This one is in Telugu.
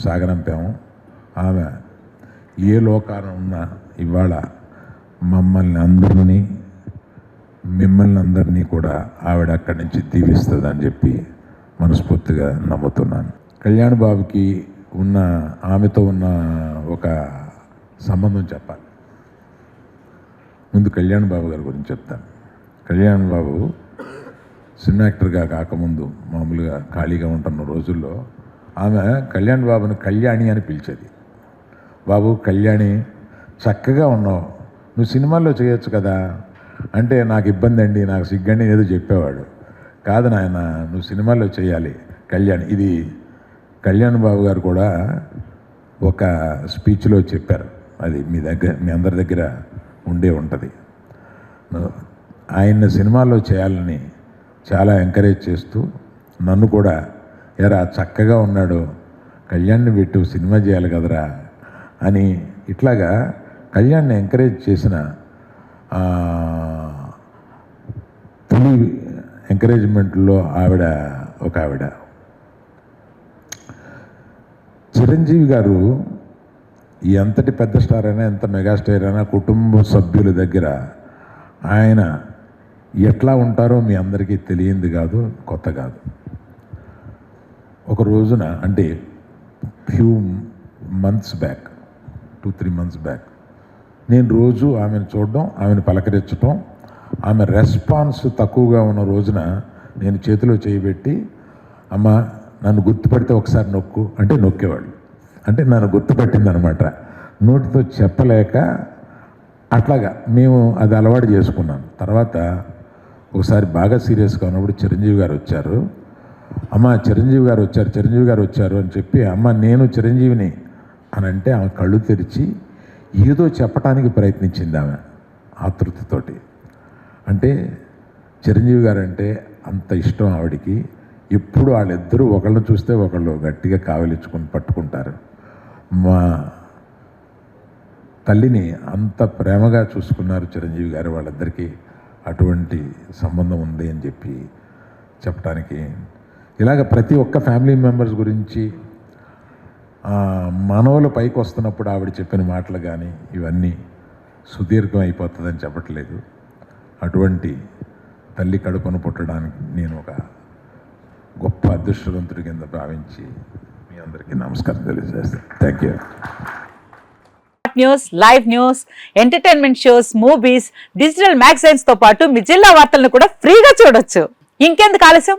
సాగనంపాము. ఆమె ఏ లోకాన ఉన్నా ఇవాళ మమ్మల్ని అందరినీ మిమ్మల్ని అందరినీ కూడా ఆవిడ అక్కడి నుంచి దీవిస్తుందని చెప్పి మనస్ఫూర్తిగా నమ్ముతున్నాను. కళ్యాణ్ బాబుకి ఉన్న ఆమెతో ఉన్న ఒక సంబంధం చెప్పాలి. ముందు కళ్యాణ్ బాబు గారి గురించి చెప్తాను. కళ్యాణ్ బాబు సినిమా యాక్టర్గా కాకముందు మామూలుగా ఖాళీగా ఉంటున్న రోజుల్లో ఆమె కళ్యాణ్ బాబుని కళ్యాణి అని పిలిచేది. బాబు కళ్యాణి చక్కగా ఉన్నావు. నువ్వు సినిమాల్లో చేయొచ్చు కదా. అంటే నాకు ఇబ్బంది అండి నాకు సిగ్గండి ఏదో చెప్పేవాడు. కాదు నాయన నువ్వు సినిమాల్లో చేయాలి కళ్యాణ్. ఇది కళ్యాణ్ బాబు గారు కూడా ఒక స్పీచ్లో చెప్పారు. అది మీ దగ్గర మీ అందరి దగ్గర ఉండే ఉంటుంది. ఆయన్ని సినిమాల్లో చేయాలని చాలా ఎంకరేజ్ చేస్తూ నన్ను కూడా ఎరా చక్కగా ఉన్నాడు. కళ్యాణ్ని పెట్టు సినిమా చేయాలి కదరా అని ఇట్లాగా కళ్యాణ్ని ఎంకరేజ్ చేసిన ఆ, తొలి ఎంకరేజ్మెంట్లో ఆవిడ ఒక ఆవిడ. చిరంజీవి గారు ఎంతటి పెద్ద స్టార్ అయినా ఎంత మెగాస్టార్ అయినా కుటుంబ సభ్యుల దగ్గర ఆయన ఎట్లా ఉంటారో మీ అందరికీ తెలియంది కాదు కొత్త కాదు. ఒక రోజున అంటే few months back two three months back నేను రోజు ఆమెను చూడడం ఆమెను పలకరించడం ఆమె రెస్పాన్స్ తక్కువగా ఉన్న రోజున నేను చేతిలో చేయబెట్టి అమ్మ నన్ను గుర్తుపడితే ఒకసారి నొక్కు అంటే నొక్కేవాళ్ళు. అంటే నన్ను గుర్తుపట్టిందనమాట. నోటితో చెప్పలేక అట్లాగా మేము అది అలవాటు చేసుకున్నాం. తర్వాత ఒకసారి బాగా సీరియస్గా ఉన్నప్పుడు చిరంజీవి గారు వచ్చారు. అమ్మ చిరంజీవి గారు వచ్చారు చిరంజీవి గారు వచ్చారు అని చెప్పి అమ్మ నేను చిరంజీవిని అని అంటే ఆమె కళ్ళు తెరిచి ఏదో చెప్పడానికి ప్రయత్నించింది ఆమె ఆతృతతోటి. అంటే చిరంజీవి గారు అంటే అంత ఇష్టం ఆవిడికి. ఎప్పుడు వాళ్ళిద్దరూ ఒకళ్ళని చూస్తే ఒకళ్ళు గట్టిగా కావలించుకుని పట్టుకుంటారు. మా తల్లిని అంత ప్రేమగా చూసుకున్నారు చిరంజీవి గారు వాళ్ళిద్దరికీ అటువంటి సంబంధం ఉంది అని చెప్పి చెప్పడానికి ఇలాగ ప్రతి ఒక్క ఫ్యామిలీ మెంబర్స్ గురించి మనవలు పైకి వస్తున్నప్పుడు ఆవిడ చెప్పిన మాటలు కానీ ఇవన్నీ సుదీర్ఘం అయిపోతుందని చెప్పట్లేదు. అటువంటి తల్లి కడుపును పుట్టడానికి నేను ఒక గొప్ప అదృష్టవంతుడి కింద భావించి మీ అందరికీ నమస్కారం తెలియజేస్తాను. Thank you news live news entertainment shows movies digital మ్యాగజైన్స్తో పాటు మీ జిల్లా వార్తలను కూడా ఫ్రీగా చూడొచ్చు. ఇంకెందుకు ఆలస్యం?